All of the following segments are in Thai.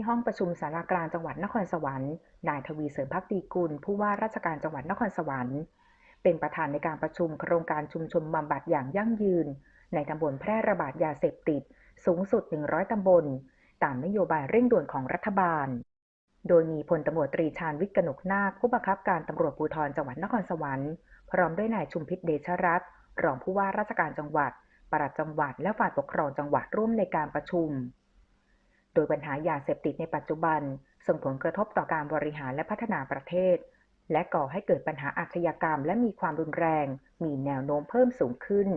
ที่ห้องประชุมสารากลางจังหวัดนครสวรรค์ นายทวีเสริมพักดีกุล ผู้ว่าราชการจังหวัดนครสวรรค์ เป็นประธานในการประชุมโครงการชุมชนบำบัดอย่างยั่งยืน ในตำบลแพร่ระบาดยาเสพติด สูงสุด 100 ตำบล ตามนโยบายเร่งด่วนของรัฐบาล โดยมีพลตำรวจตรีชาญวิทย์กนกนาคผู้บังคับการตำรวจภูธรจังหวัดนครสวรรค์ พร้อมด้วยนายชุมพิษเดชรัตน์รองผู้ว่าราชการจังหวัดปลัดจังหวัดและฝ่ายปกครองจังหวัดร่วมในการประชุม โดยปัญหายาเสพติดในปัจจุบัน ส่งผลกระทบต่อการบริหารและพัฒนาประเทศ และก่อให้เกิดปัญหาอาชญากรรม และมีความรุนแรง มีแนวโน้มเพิ่มสูงขึ้น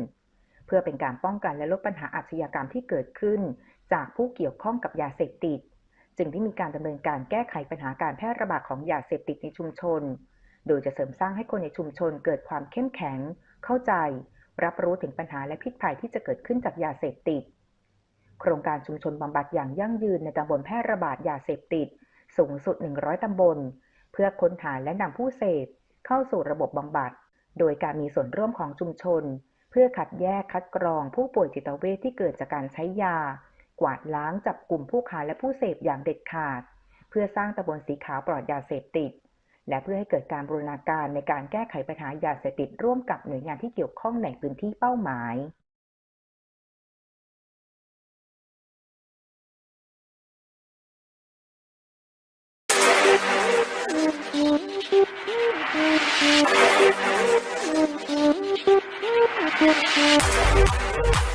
เพื่อเป็นการป้องกันและลดปัญหาอาชญากรรมที่เกิดขึ้น จากผู้เกี่ยวข้องกับยาเสพติด จึงได้มีการดำเนินการแก้ไขปัญหาการแพร่ระบาดของยาเสพติดในชุมชน โดยจะเสริมสร้างให้คนในชุมชนเกิดความเข้มแข็ง เข้าใจ รับรู้ถึงปัญหาและพิษภัยที่จะเกิดขึ้นจากยาเสพติด โครงการชุมชนบำบัดอย่างยั่งยืนในตำบลแพร่ระบาดยาเสพติด สูงสุด 100 ตำบล เพื่อค้นหาและนำผู้เสพ เข้าสู่ระบบบำบัด โดยการมีส่วนร่วมของชุมชน เพื่อคัดแยกคัดกรองผู้ป่วยจิตเวชที่เกิดจากการใช้ยา กวาดล้างจับกลุ่มผู้ค้าและผู้เสพอย่างเด็ดขาด เพื่อสร้างตำบลสีขาวปลอดยาเสพติด และเพื่อให้เกิดการบูรณาการในการแก้ไขปัญหายาเสพติดร่วมกับหน่วยงานที่เกี่ยวข้องในพื้นที่เป้าหมาย Thank you.